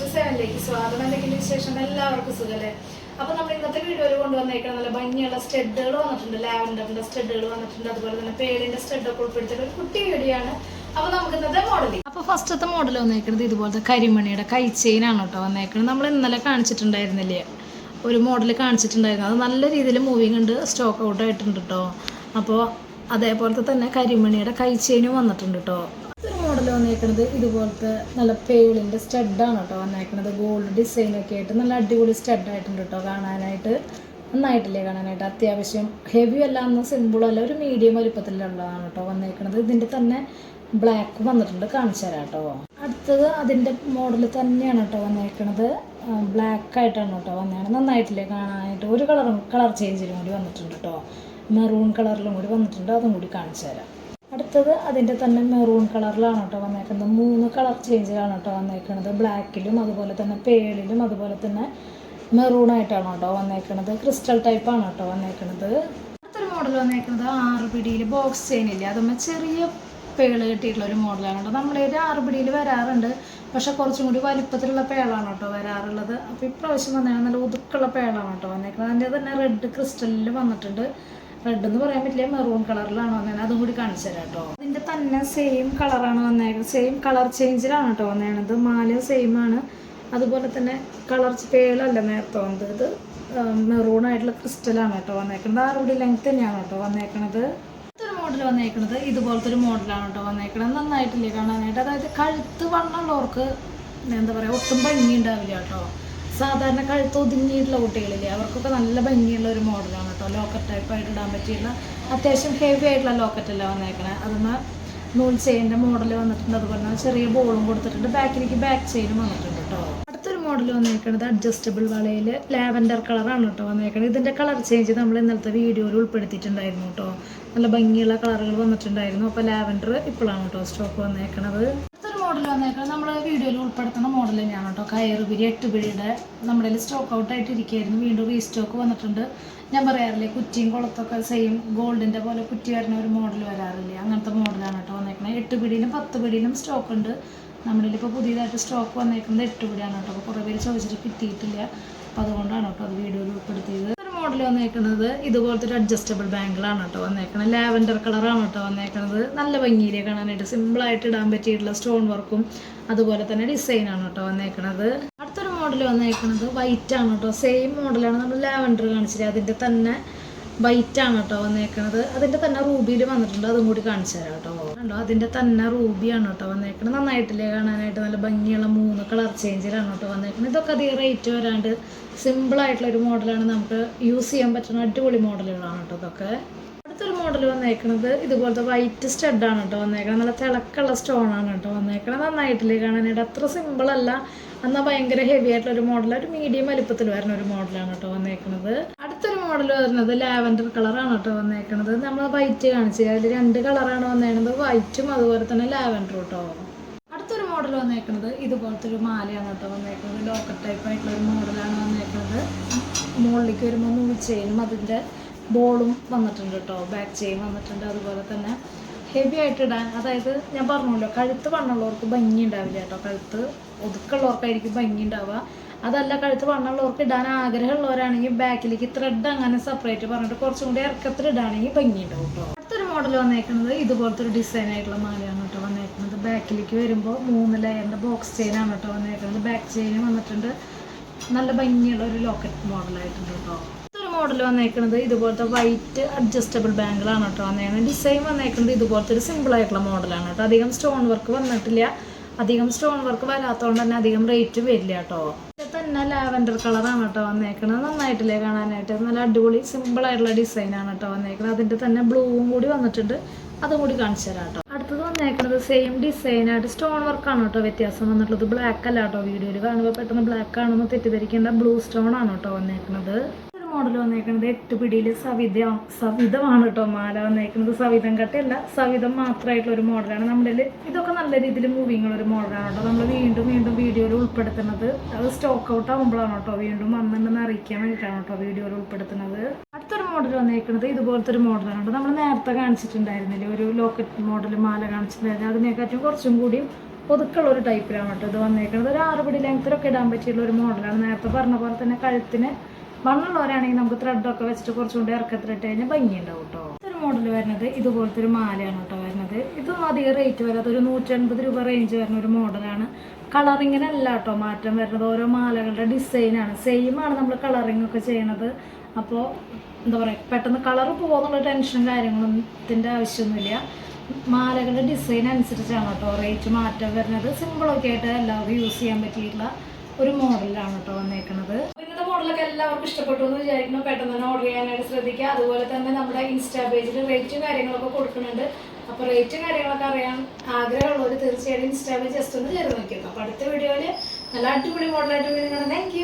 To സെവനിലേക്ക് സ്വാഗതം. എന്തെങ്കിലും വിശേഷം എല്ലാവർക്കും സുഖല്ലേ? അപ്പൊ നമ്മൾ ഇന്നത്തെ വീഡിയോയിൽ കൊണ്ടുവന്നേക്കുന്ന നല്ല ഭംഗിയുള്ള സ്റ്റെഡുകൾ വന്നിട്ടുണ്ട്. ലാവൻഡറിന്റെ സ്റ്റെഡുകൾ വന്നിട്ടുണ്ട്. അതുപോലെ തന്നെ പേളിന്റെ സ്റ്റെഡൊക്കെ ഉൾപ്പെടുത്തിയിട്ട് ഒരു കുട്ടി വീഡിയോ അപ്പൊ നമുക്ക് ഇന്നത്തെ മോഡൽ അപ്പൊ ഫസ്റ്റത്തെ മോഡൽ വന്നേക്കുന്നത് ഇതുപോലത്തെ കരിമണിയുടെ കൈ ചെയിൻ ആണ് കേട്ടോ വന്നേക്കുന്നത് നമ്മൾ ഇന്നലെ കാണിച്ചിട്ടുണ്ടായിരുന്നില്ലേ? ഒരു മോഡൽ കാണിച്ചിട്ടുണ്ടായിരുന്നു. അത് നല്ല രീതിയിൽ മൂവിങ് ഉണ്ട് സ്റ്റോക്ക് ഔട്ട് ആയിട്ടുണ്ട് കേട്ടോ. അപ്പോൾ അതേപോലത്തെ തന്നെ കരിമണിയുടെ കൈ ചെയിനും വന്നിട്ടുണ്ട് കേട്ടോ. ഒരു വന്നേക്കണത് ഇതുപോലത്തെ നല്ല പേളിന്റെ സ്റ്റഡാണ് കേട്ടോ വന്നേക്കുന്നത് ഗോൾഡ് ഡിസൈനൊക്കെ ആയിട്ട് നല്ല അടിപൊളി സ്റ്റഡ് ആയിട്ടുണ്ട് കേട്ടോ കാണാനായിട്ട്. നന്നായിട്ടില്ലേ കാണാനായിട്ട്. അത്യാവശ്യം ഹെവി അല്ല എന്ന് സിമ്പിൾ അല്ല ഒരു മീഡിയം വലിപ്പത്തിലുള്ളതാണ് കേട്ടോ വന്നേക്കുന്നത് ഇതിന്റെ തന്നെ ബ്ലാക്ക് വന്നിട്ടുണ്ട്. കാണിച്ചു തരാം കേട്ടോ. അടുത്തത് അതിന്റെ മോഡൽ തന്നെയാണ് കേട്ടോ വന്നേക്കുന്നത് ബ്ലാക്ക് ആയിട്ടാണ് കേട്ടോ വന്നേക്കുന്നത് നന്നായിട്ടില്ലേ കാണാനായിട്ട്. ഒരു കളറും കളർ ചേഞ്ചിലും കൂടി വന്നിട്ടുണ്ട് കേട്ടോ. മെറൂൺ കളറിലും കൂടി വന്നിട്ടുണ്ട്. അതും കൂടി കാണിച്ചു തരാം. അടുത്തത് അതിന്റെ തന്നെ മെറൂൺ കളറിലാണ് കേട്ടോ വന്നേക്കുന്നത്. മൂന്ന് കളർ ചേഞ്ചിലാണ് കേട്ടോ വന്നേക്കുന്നത്. ബ്ലാക്കിലും അതുപോലെ തന്നെ പേളിലും അതുപോലെ തന്നെ മെറൂൺ ആയിട്ടാണ് കേട്ടോ വന്നേക്കുന്നത്. ക്രിസ്റ്റൽ ടൈപ്പാണ് കേട്ടോ വന്നേക്കുന്നത്. അടുത്തൊരു മോഡൽ വന്നേക്കുന്നത് ആറ് പിടിയിൽ ബോക്സ് ചെയിനില്ലേ അതുമ്മ ചെറിയ പേൾ കിട്ടിയിട്ടുള്ള ഒരു മോഡലാണ് കേട്ടോ. നമ്മുടെ ഒരു ആറ് പിടിയിൽ വരാറുണ്ട്. പക്ഷെ കുറച്ചും കൂടി വലിപ്പത്തിലുള്ള പേളാണ് കേട്ടോ വരാറുള്ളത്. അപ്പോൾ ഇപ്രാവശ്യം വന്നേക്കുന്നത് നല്ല ഒതുക്കുള്ള പേളാണ് കേട്ടോ വന്നേക്കുന്നത്. അതിന്റെ തന്നെ റെഡ് ക്രിസ്റ്റലിൽ വന്നിട്ടുണ്ട്. റെഡ് എന്ന് പറയാൻ പറ്റില്ല മെറൂൺ കളറിലാണ് വന്നത് അതും കൂടി കാണിച്ചു തരാം കേട്ടോ. അതിന്റെ തന്നെ സെയിം കളറാണ് വന്നേക്കുന്നത്. സെയിം കളർ ചേഞ്ചിലാണ് കേട്ടോ വന്നേണത് മാല സെയിം ആണ്. അതുപോലെ തന്നെ കളർ പേളല്ല നേരത്തെ വന്നത്. ഇത് മെറൂൺ ആയിട്ടുള്ള ക്രിസ്റ്റലാണ് കേട്ടോ വന്നേക്കുന്നത്. ആറുപടി ലെങ്ത് തന്നെയാണ് കേട്ടോ വന്നേക്കുന്നത്. അടുത്തൊരു മോഡൽ വന്നേക്കുന്നത്. ഇതുപോലത്തെ ഒരു മോഡലാണ് കേട്ടോ വന്നേക്കുന്നത്. നന്നായിട്ടില്ലേ കാണാനായിട്ട്. അതായത് കഴുത്ത് വണ്ണമുള്ളവർക്ക് എന്താ പറയുക ഒട്ടും ഭംഗി ഉണ്ടാവില്ല കേട്ടോ. സാധാരണ കഴുത്ത് ഒതുങ്ങിയിട്ടുള്ള കുട്ടികളില്ലേ അവർക്കൊക്കെ നല്ല ഭംഗിയുള്ള ഒരു മോഡലാണ് കേട്ടോ ടൈപ്പ് ആയിട്ട് ഇടാൻ പറ്റിയുള്ള അത്യാവശ്യം ഹെവി ആയിട്ടുള്ള ലോക്കറ്റല്ല വന്നേക്കണേ. അതൊന്ന് നൂൽ ചെയിന്റെ മോഡൽ വന്നിട്ടുണ്ട്. അതുപോലെ തന്നെ ചെറിയ ബോളും കൊടുത്തിട്ടുണ്ട്. ബാക്കിലേക്ക് ബാക്ക് ചെയിനും വന്നിട്ടുണ്ട് കേട്ടോ അടുത്തൊരു മോഡൽ വന്നേക്കുന്നത് അഡ്ജസ്റ്റബിൾ വളയിൽ ലാവൻഡർ കളറാണ് കേട്ടോ വന്നേക്കുന്നത് ഇതിന്റെ കളർ ചേഞ്ച് നമ്മൾ ഇന്നലത്തെ വീഡിയോയിൽ ഉൾപ്പെടുത്തിയിട്ടുണ്ടായിരുന്നു കേട്ടോ നല്ല ഭംഗിയുള്ള കളറുകൾ വന്നിട്ടുണ്ടായിരുന്നു. അപ്പോൾ ലാവൻഡർ ഇപ്പോഴാണ് കേട്ടോ സ്റ്റോക്ക് വന്നേക്കണത്. മോഡൽ വന്നേക്കുന്നത് നമ്മൾ വീഡിയോയിൽ ഉൾപ്പെടുത്തുന്ന മോഡൽ തന്നെയാണ് കേട്ടോ കയറ് പിരി എട്ട് പിരിയുടെ നമ്മുടെ സ്റ്റോക്ക് ഔട്ട് ആയിട്ട് ഇരിക്കുകയായിരുന്നു വീണ്ടും റീസ്റ്റോക്ക് വന്നിട്ടുണ്ട്. ഞാൻ പറയാറില്ലേ കുറ്റിയും കുളത്തൊക്കെ സെയിം ഗോൾഡിന്റെ പോലെ കുറ്റി വരുന്ന ഒരു മോഡൽ വരാറില്ലേ? അങ്ങനത്തെ മോഡലാണ് കേട്ടോ വന്നേക്കുന്നത് എട്ട് പിടിയിലും പത്ത് പിടിയിലും സ്റ്റോക്ക് ഉണ്ട്. നമ്മുടെ ഇപ്പോൾ പുതിയതായിട്ട് സ്റ്റോക്ക് വന്നേക്കുന്നത് എട്ട് പിടിയാണ് കേട്ടോ അപ്പോൾ കുറേ പേര് ചോദിച്ചിട്ട് കിട്ടിയിട്ടില്ല. അപ്പോൾ അതുകൊണ്ടാണ് കേട്ടോ അത് വീഡിയോയിൽ ഉൾപ്പെടുത്തിയത്. മോഡൽ വന്നേക്കുന്നത് ഇതുപോലത്തെ ഒരു അഡ്ജസ്റ്റബിൾ ബാങ്കിളാണ് കേട്ടോ വന്നേക്കുന്നത് ലാവൻഡർ കളറാണ് കേട്ടോ വന്നേക്കുന്നത് നല്ല ഭംഗിയിലെ കാണാനായിട്ട് സിമ്പിളായിട്ട് ഇടാൻ പറ്റിയിട്ടുള്ള സ്റ്റോൺ വർക്കും അതുപോലെ തന്നെ ഡിസൈനാണ് കേട്ടോ വന്നേക്കുന്നത് അടുത്തൊരു മോഡൽ വന്നേക്കുന്നത് വൈറ്റ് ആണ് കേട്ടോ. സെയിം മോഡലാണ് നമ്മൾ ലാവൻഡർ കാണിച്ചില്ല? അതിന്റെ തന്നെ വൈറ്റ് ആണ് കേട്ടോ വന്നേക്കണത്. അതിന്റെ തന്നെ റൂബിയിൽ വന്നിട്ടുണ്ട്. അതും കൂടി കാണിച്ചു തരാം കേട്ടോ. കണ്ടോ? അതിന്റെ തന്നെ റൂബിയാണ് കേട്ടോ വന്നേക്കണത്. നന്നായിട്ടില്ലേ കാണാനായിട്ട്? നല്ല ഭംഗിയുള്ള മൂന്ന് കളർ ചേഞ്ചിലാണ് കേട്ടോ വന്നേക്കണത്. ഇതൊക്കെ അധികം റേറ്റ് വരാണ്ട് സിമ്പിളായിട്ടുള്ള ഒരു മോഡലാണ് നമുക്ക് യൂസ് ചെയ്യാൻ പറ്റുന്ന അടിപൊളി മോഡലുകളാണ് കേട്ടോ ഇതൊക്കെ. അടുത്തൊരു മോഡൽ വന്നേക്കണത് ഇതുപോലത്തെ വൈറ്റ് സ്റ്റഡാണ് കേട്ടോ വന്നേക്കണത്. നല്ല തിളക്കുള്ള സ്റ്റോൺ ആണ് കേട്ടോ വന്നേക്കണത്. നന്നായിട്ടില്ലേ കാണാനായിട്ട്? അത്ര സിമ്പിൾ അല്ല. എന്നാൽ ഭയങ്കര ഹെവി ആയിട്ടുള്ള ഒരു മോഡൽ ഒരു മീഡിയം വലിപ്പത്തിൽ വരുന്ന ഒരു മോഡലാണ് കേട്ടോ വന്നേക്കണത്. അടുത്തൊരു മോഡൽ വരുന്നത് ലാവൻഡർ കളറാണ് കേട്ടോ വന്നേക്കണത്. നമ്മൾ വൈറ്റ് കാണിച്ചത് അതിൽ രണ്ട് കളറാണ് വന്നേക്കുന്നത് വൈറ്റും അതുപോലെ തന്നെ ലാവൻഡറും കേട്ടോ. അടുത്തൊരു മോഡൽ വന്നേക്കുന്നത് ഇതുപോലത്തെ ഒരു മാലയാണ് കേട്ടോ വന്നേക്കുന്നത് ലോക്കറ്റ് ടൈപ്പ് ആയിട്ടുള്ള ഒരു മോഡലാണ് വന്നേക്കുന്നത് മുകളിലേക്ക് വരുമ്പോൾ മൂന്ന് ചെയിനും അതിന്റെ ബോളും വന്നിട്ടുണ്ട് കേട്ടോ. ബാക്ക് ചെയിൻ വന്നിട്ടുണ്ട്. അതുപോലെ തന്നെ ഹെവി ആയിട്ട് ഇടാൻ അതായത് ഞാൻ പറഞ്ഞല്ലോ കഴുത്ത് പണ്ണുള്ളവർക്ക് ഭംഗി ഉണ്ടാവില്ല കേട്ടോ. കഴുത്ത് ഒതുക്കുള്ളവർക്കായിരിക്കും ഭംഗി ഉണ്ടാവുക. അതല്ല കഴുത്ത് വണ്ണമുള്ളവർക്ക് ഇടാൻ ആഗ്രഹമുള്ളവരാണെങ്കിൽ ബാക്കിലേക്ക് ത്രെഡ് അങ്ങനെ സെപ്പറേറ്റ് പറഞ്ഞിട്ട് കുറച്ചും കൂടി ഇറക്കത്തിൽ ഇടാണെങ്കിൽ ഭംഗി ഉണ്ടാവും കേട്ടോ അടുത്തൊരു മോഡൽ വന്നേക്കുന്നത് ഇതുപോലത്തെ ഒരു ഡിസൈൻ ആയിട്ടുള്ള മാലയാണ് കേട്ടോ വന്നേക്കുന്നത്. ബാക്കിലേക്ക് വരുമ്പോൾ മൂന്ന് ലെയറിന്റെ ബോക്സ് ചെയിനാണ് കേട്ടോ വന്നേക്കുന്നത്. ബാക്ക് ചെയിനും വന്നിട്ടുണ്ട്. നല്ല ഭംഗിയുള്ള ഒരു ലോക്കറ്റ് മോഡലായിട്ടുണ്ട് കേട്ടോ മോഡൽ വന്നേക്കുന്നത് ഇതുപോലത്തെ വൈറ്റ് അഡ്ജസ്റ്റബിൾ ബാങ്കിളാണ് കേട്ടോ വന്നേക്കുന്നത്. ഡിസൈൻ വന്നേക്കുന്നത് ഇതുപോലത്തെ ഒരു സിമ്പിൾ ആയിട്ടുള്ള മോഡലാണ് കേട്ടോ അധികം സ്റ്റോൺ വർക്ക് വന്നിട്ടില്ല. അധികം സ്റ്റോൺ വർക്ക് വരാത്തതുകൊണ്ട് തന്നെ അധികം റേറ്റ് വരില്ല കേട്ടോ തന്നെ ലാവൻഡർ കളറാണ് കേട്ടോ വന്നേക്കുന്നത് നന്നായിട്ടില്ലേ കാണാനായിട്ട്. നല്ല അടിപൊളി സിമ്പിൾ ആയിട്ടുള്ള ഡിസൈനാണ് കേട്ടോ വന്നേക്കുന്നത് അതിന്റെ തന്നെ ബ്ലൂവും കൂടി വന്നിട്ടുണ്ട്. അതും കൂടി കാണിച്ചു തരാം കേട്ടോ. അടുത്തത് വന്നേക്കുന്നത് സെയിം ഡിസൈനായിട്ട് സ്റ്റോൺ വർക്കാണ് കേട്ടോ വ്യത്യാസം വന്നിട്ടുള്ളത്. ബ്ലാക്ക് അല്ല കേട്ടോ വീഡിയോയിൽ കാണുമ്പോൾ പെട്ടെന്ന് ബ്ലാക്ക് ആണെന്ന് തെറ്റിദ്ധരിക്കേണ്ട. ബ്ലൂ സ്റ്റോൺ ആണ് കേട്ടോ വന്നേക്കുന്നത് മോഡൽ വന്നേക്കുന്നത് എട്ട് പിടിയിൽ സവിത സവിധമാണ് കേട്ടോ മാല വന്നേക്കുന്നത് സവിധം കട്ടയല്ല സവിധം മാത്രമായിട്ടുള്ള ഒരു മോഡലാണ് നമ്മുടെ ഇതൊക്കെ നല്ല രീതിയിൽ മൂവിങ് ഉള്ള ഒരു മോഡലാണ് കേട്ടോ നമ്മൾ വീണ്ടും വീണ്ടും വീഡിയോയിൽ ഉൾപ്പെടുത്തുന്നത്. അത് സ്റ്റോക്ക് ഔട്ട് ആകുമ്പോഴാണ് കേട്ടോ വീണ്ടും വന്നിട്ടുണ്ടെന്ന് അറിയിക്കാൻ വേണ്ടിയിട്ടാണ് കേട്ടോ വീഡിയോയിൽ ഉൾപ്പെടുത്തുന്നത്. അടുത്തൊരു മോഡൽ വന്നേക്കുന്നത് ഇതുപോലത്തെ ഒരു മോഡലാണ് കേട്ടോ നമ്മൾ നേരത്തെ കാണിച്ചിട്ടുണ്ടായിരുന്നില്ലേ? ഒരു ലോക്കറ്റ് മോഡൽ മാല കാണിച്ചിട്ടുണ്ടായിരുന്നു അതിനെക്കാട്ടും കുറച്ചും കൂടി ഒതുക്കുള്ള ഒരു ടൈപ്പിലാണ് കേട്ടോ ഇത് വന്നേക്കുന്നത് ഒരു ആറുപടി ലെങ്ത്തിലൊക്കെ ഇടാൻ പറ്റിയുള്ള ഒരു മോഡലാണ് നേരത്തെ പറഞ്ഞ പോലെ തന്നെ കഴുത്തിന് വണ്ണുള്ളവരാണെങ്കിൽ നമുക്ക് ത്രെഡൊക്കെ വെച്ചിട്ട് കുറച്ചുകൂടി ഇറക്കത്തിലിട്ട് കഴിഞ്ഞാൽ ഭംഗിയുണ്ടാവും കേട്ടോ ഒരു മോഡൽ വരുന്നത് ഇതുപോലത്തെ ഒരു മാലയാണ് കേട്ടോ വരുന്നത്. ഇതും അധികം റേറ്റ് വരാത്ത ഒരു നൂറ്റൻപത് രൂപ റേഞ്ച് വരുന്ന ഒരു മോഡലാണ് കളറിങ്ങിനല്ല കേട്ടോ മാറ്റം വരുന്നത്. ഓരോ മാലകളുടെ ഡിസൈനാണ് ആണ്. നമ്മൾ കളറിങ് ഒക്കെ ചെയ്യണത്. അപ്പോൾ എന്താ പറയുക പെട്ടെന്ന് കളർ പോകുന്നുള്ള ടെൻഷനും കാര്യങ്ങളൊന്നും ആവശ്യമൊന്നുമില്ല. മാലകളുടെ ഡിസൈൻ അനുസരിച്ചാണ് കേട്ടോ റേറ്റ് മാറ്റം വരുന്നത്. സിമ്പിളൊക്കെ ആയിട്ട് എല്ലാവർക്കും യൂസ് ചെയ്യാൻ പറ്റിയിട്ടുള്ള ഒരു മോഡലാണ് കേട്ടോ വന്നേക്കുന്നത് മോഡലൊക്കെ എല്ലാവർക്കും ഇഷ്ടപ്പെട്ടു എന്ന് വിചാരിക്കുന്നു. പെട്ടെന്ന് തന്നെ ഓർഡർ ചെയ്യാനായിട്ട് ശ്രദ്ധിക്കുക. അതുപോലെ തന്നെ നമ്മുടെ ഇൻസ്റ്റാ പേജിൽ റേറ്റ് കാര്യങ്ങളൊക്കെ കൊടുക്കുന്നുണ്ട്. അപ്പോൾ റേറ്റ് കാര്യങ്ങളൊക്കെ അറിയാൻ ആഗ്രഹമുള്ളവർ തീർച്ചയായിട്ടും ഇൻസ്റ്റാ പേജ് ജസ്റ്റ് ഒന്ന് ചേർന്ന് നോക്കിയിരുന്നു അപ്പോൾ അടുത്ത വീഡിയോയിൽ നല്ല അടിപൊളി മോഡലായിട്ട് വരുന്നുണ്ട് താങ്ക്